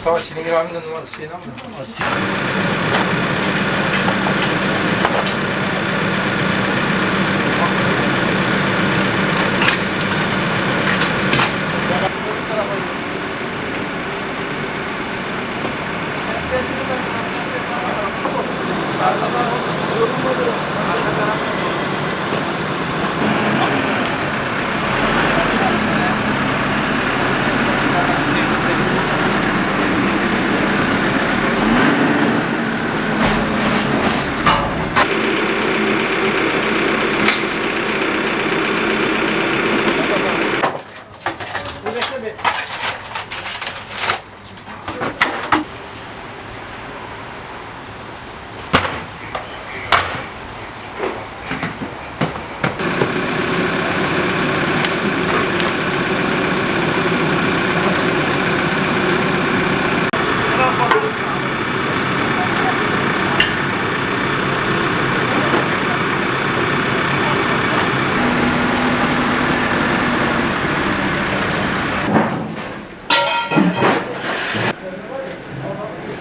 Mustafa Çilingir abinin numarası şeyini aldı. Sen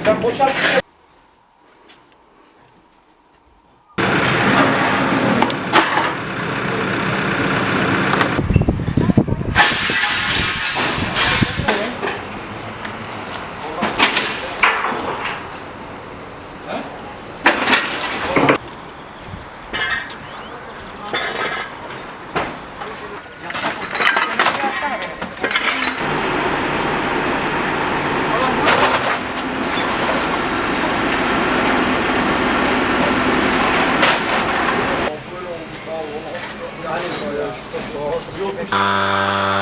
Campos Santos. You'll be... Uh...